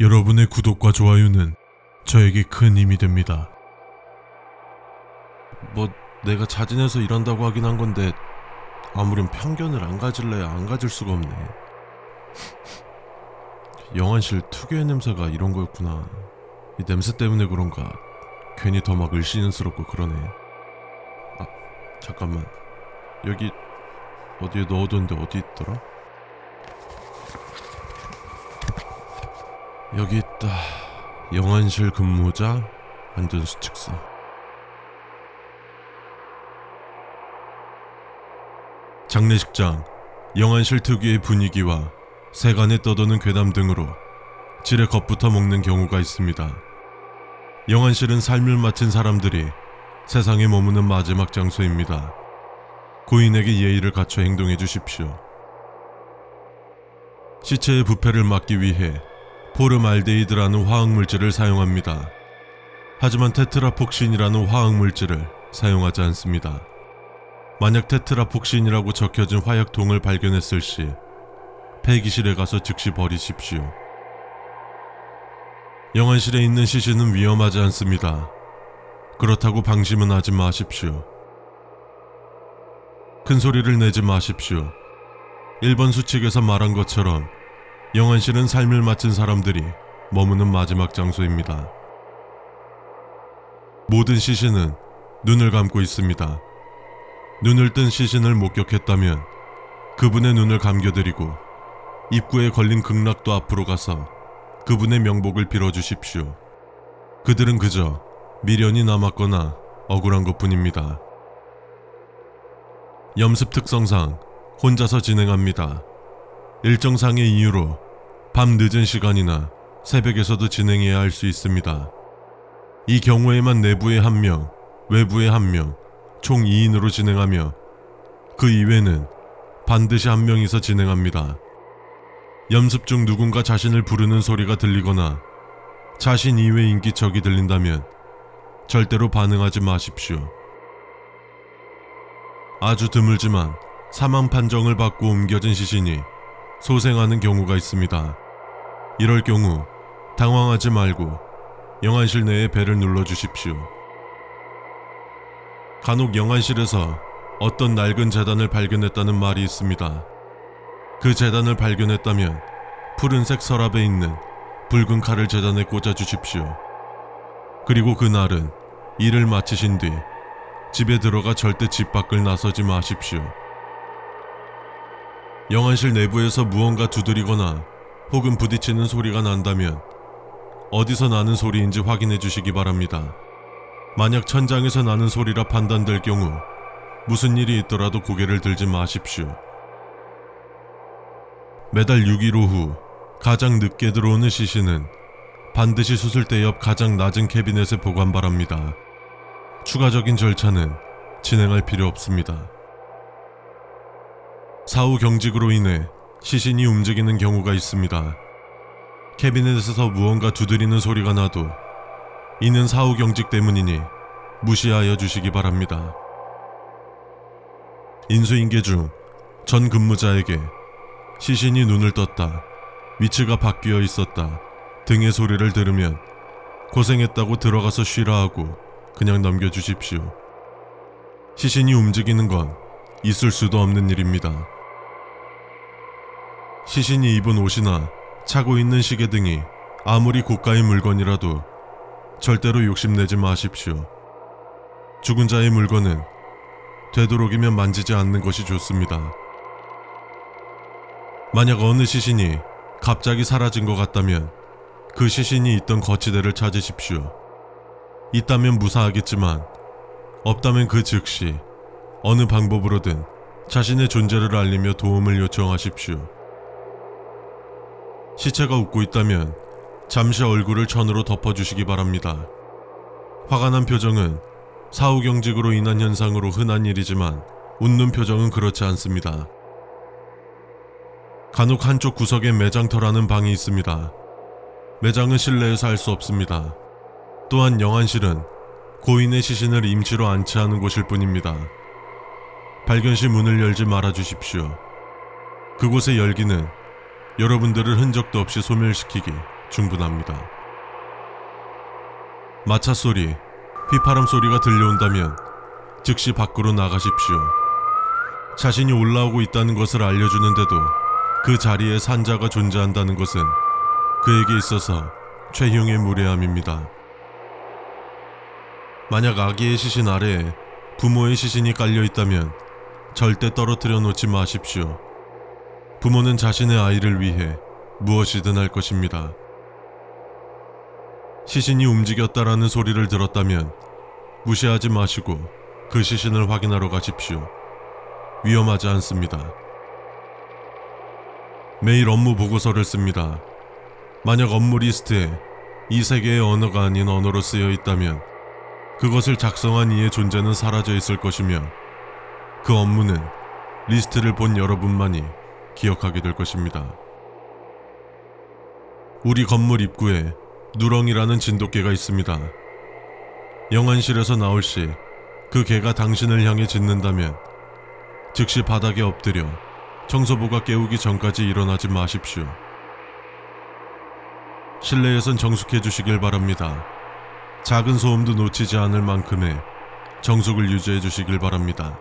여러분의 구독과 좋아요는 저에게 큰 힘이 됩니다. 뭐 내가 자진해서 일한다고 하긴 한 건데 아무렴 편견을 안 가질래야 안 가질 수가 없네. 영안실 특유의 냄새가 이런 거였구나. 이 냄새 때문에 그런가 괜히 더 막 을씨는스럽고 그러네. 아 잠깐만 여기 어디에 넣어뒀는데 어디 있더라? 여기 있다. 영안실 근무자 안전수칙서. 장례식장, 영안실 특유의 분위기와 세간에 떠도는 괴담 등으로 질의 겁부터 먹는 경우가 있습니다. 영안실은 삶을 마친 사람들이 세상에 머무는 마지막 장소입니다. 고인에게 예의를 갖춰 행동해 주십시오. 시체의 부패를 막기 위해 포름알데히드라는 화학물질을 사용합니다. 하지만 테트라폭신이라는 화학물질을 사용하지 않습니다. 만약 테트라폭신이라고 적혀진 화약통을 발견했을 시 폐기실에 가서 즉시 버리십시오. 영안실에 있는 시신은 위험하지 않습니다. 그렇다고 방심은 하지 마십시오. 큰 소리를 내지 마십시오. 1번 수칙에서 말한 것처럼 영안실은 삶을 마친 사람들이 머무는 마지막 장소입니다. 모든 시신은 눈을 감고 있습니다. 눈을 뜬 시신을 목격했다면 그분의 눈을 감겨드리고 입구에 걸린 극락도 앞으로 가서 그분의 명복을 빌어주십시오. 그들은 그저 미련이 남았거나 억울한 것 뿐입니다. 염습 특성상 혼자서 진행합니다. 일정상의 이유로 밤 늦은 시간이나 새벽에서도 진행해야 할 수 있습니다. 이 경우에만 내부에 한 명, 외부에 한 명, 총 2인으로 진행하며 그 이외는 반드시 한 명이서 진행합니다. 연습 중 누군가 자신을 부르는 소리가 들리거나 자신 이외 인기척이 들린다면 절대로 반응하지 마십시오. 아주 드물지만 사망 판정을 받고 옮겨진 시신이 소생하는 경우가 있습니다. 이럴 경우 당황하지 말고 영안실 내에 배를 눌러 주십시오. 간혹 영안실에서 어떤 낡은 재단을 발견했다는 말이 있습니다. 그 재단을 발견했다면 푸른색 서랍에 있는 붉은 칼을 재단에 꽂아 주십시오. 그리고 그날은 일을 마치신 뒤 집에 들어가 절대 집 밖을 나서지 마십시오. 영안실 내부에서 무언가 두드리거나 혹은 부딪히는 소리가 난다면 어디서 나는 소리인지 확인해 주시기 바랍니다. 만약 천장에서 나는 소리라 판단될 경우 무슨 일이 있더라도 고개를 들지 마십시오. 매달 6일 오후 가장 늦게 들어오는 시신은 반드시 수술대 옆 가장 낮은 캐비넷에 보관 바랍니다. 추가적인 절차는 진행할 필요 없습니다. 사후 경직으로 인해 시신이 움직이는 경우가 있습니다. 캐비넷에서 무언가 두드리는 소리가 나도 이는 사후 경직 때문이니 무시하여 주시기 바랍니다. 인수인계 중 전 근무자에게 시신이 눈을 떴다, 위치가 바뀌어 있었다 등의 소리를 들으면 고생했다고 들어가서 쉬라 하고 그냥 넘겨주십시오. 시신이 움직이는 건 있을 수도 없는 일입니다. 시신이 입은 옷이나 차고 있는 시계 등이 아무리 고가의 물건이라도 절대로 욕심내지 마십시오. 죽은 자의 물건은 되도록이면 만지지 않는 것이 좋습니다. 만약 어느 시신이 갑자기 사라진 것 같다면 그 시신이 있던 거치대를 찾으십시오. 있다면 무사하겠지만 없다면 그 즉시 어느 방법으로든 자신의 존재를 알리며 도움을 요청하십시오. 시체가 웃고 있다면 잠시 얼굴을 천으로 덮어주시기 바랍니다. 화가 난 표정은 사후경직으로 인한 현상으로 흔한 일이지만 웃는 표정은 그렇지 않습니다. 간혹 한쪽 구석에 매장터라는 방이 있습니다. 매장은 실내에서 할 수 없습니다. 또한 영안실은 고인의 시신을 임시로 안치하는 곳일 뿐입니다. 발견 시 문을 열지 말아 주십시오. 그곳의 열기는 여러분들을 흔적도 없이 소멸시키기 충분합니다. 마차 소리, 휘파람 소리가 들려온다면 즉시 밖으로 나가십시오. 자신이 올라오고 있다는 것을 알려주는데도 그 자리에 산자가 존재한다는 것은 그에게 있어서 최흉의 무례함입니다. 만약 아기의 시신 아래에 부모의 시신이 깔려 있다면 절대 떨어뜨려 놓지 마십시오. 부모는 자신의 아이를 위해 무엇이든 할 것입니다. 시신이 움직였다라는 소리를 들었다면 무시하지 마시고 그 시신을 확인하러 가십시오. 위험하지 않습니다. 매일 업무 보고서를 씁니다. 만약 업무 리스트에 이세 개의 언어가 아닌 언어로 쓰여 있다면 그것을 작성한 이의 존재는 사라져 있을 것이며 그 업무는 리스트를 본 여러분만이 기억하게 될 것입니다. 우리 건물 입구에 누렁이라는 진돗개가 있습니다. 영안실에서 나올 시 그 개가 당신을 향해 짖는다면 즉시 바닥에 엎드려 청소부가 깨우기 전까지 일어나지 마십시오. 실내에선 정숙해 주시길 바랍니다. 작은 소음도 놓치지 않을 만큼의 정숙을 유지해 주시길 바랍니다.